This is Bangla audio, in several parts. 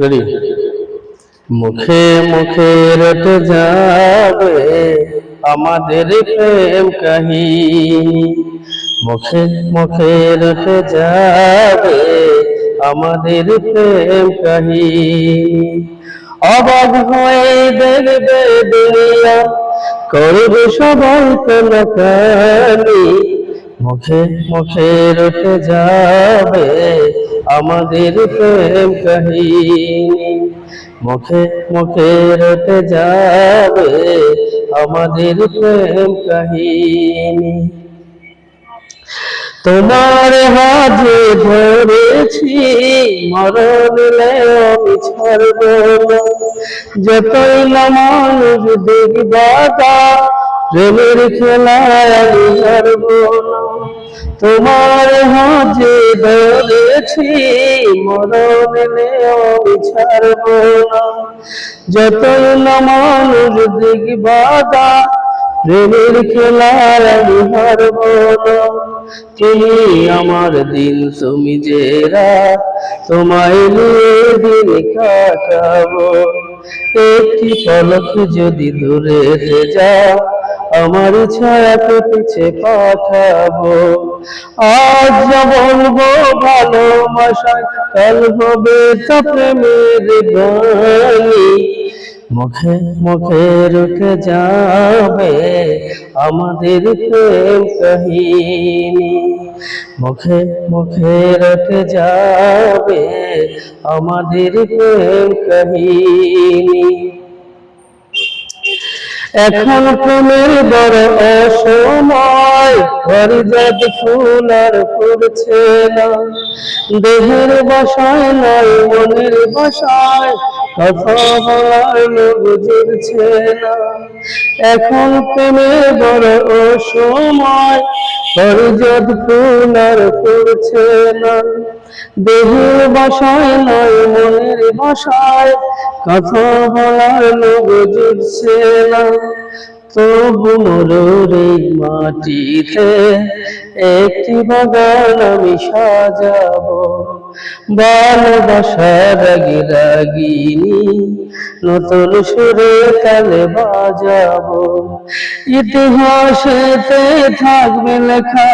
রেডি মুখে মুখে রটে যাবে আমাদের প্রেম কাহিনী। মুখে মুখে রটে যাবে আমাদের প্রেম কাহিনী। অবাক হয়ে দেখবে দুনিয়া করবে সবাই কলকানি মুখে মুখে রটে যাবে আমাদের প্রেম কাহিনী। মুখে মুখে রটে যাবে আমাদের প্রেম কাহিনী। তোমার হাতে ধরেছি, মরণ আমি ছাড়ব যতই না মানুষ দেখবাদা প্রেমের খেলায় আমি হারব তোমার হাতে ধরেছি মরণ ছাড়ব না যতই না মানুষ দেখবাদা প্রেমের খেলায় আমি হারব না তুমি আমার দিন তুমি যে তোমায় নিয়ে দিন কাটাবো। একটি পলক যদি দূরে যাও আমার ছায়াকে পিছে পাঠাবো। আজ বলব ভালোবাসায় কাল হবে প্রেমের গানি মুখে মুখে রুখে যাবে আমাদের প্রেম কাহিনী। মুখে মুখে রুখে যাবে আমাদের প্রেম কাহিনী। এখন প্রেমের বড় অসময় হরিজাত ফুল আর ফুটছে না দেহের বসায় নয় মনের বসায় কথা বুঝছে না এখন প্রেমের বড় অসময় হরিজাত ফুল আর ফুটছে না দেহের বসায় নয়, মনের বসায়। কথা বলার লোক বুঝছে না, তবু মরুর মাটিতে একটি বাগান আমি সাজাবো। ভালোবাসা রাগি রাগিনী, নতুন সুরে তালে বাজাবো। ইতিহাসেতে থাকবে লেখা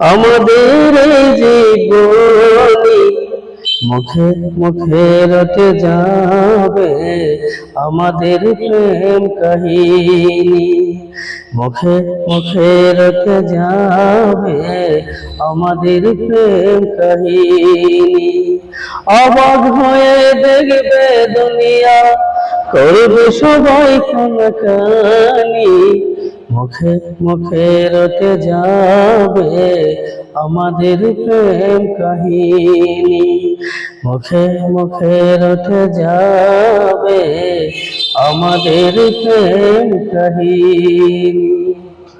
আমাদের জীবনী মুখে মুখে রটে যাবে আমাদের প্রেম কাহিনী। মুখে মুখে রটে যাবে আমাদের প্রেম কাহিনী। অবাক হয়ে দেখবে দুনিয়া, করবে সবাই কোন কানি মুখে মুখে রটে যাবে আমাদের প্রেম কাহিনী। মুখে মুখে রটে যাবে আমাদের প্রেম কাহিনী।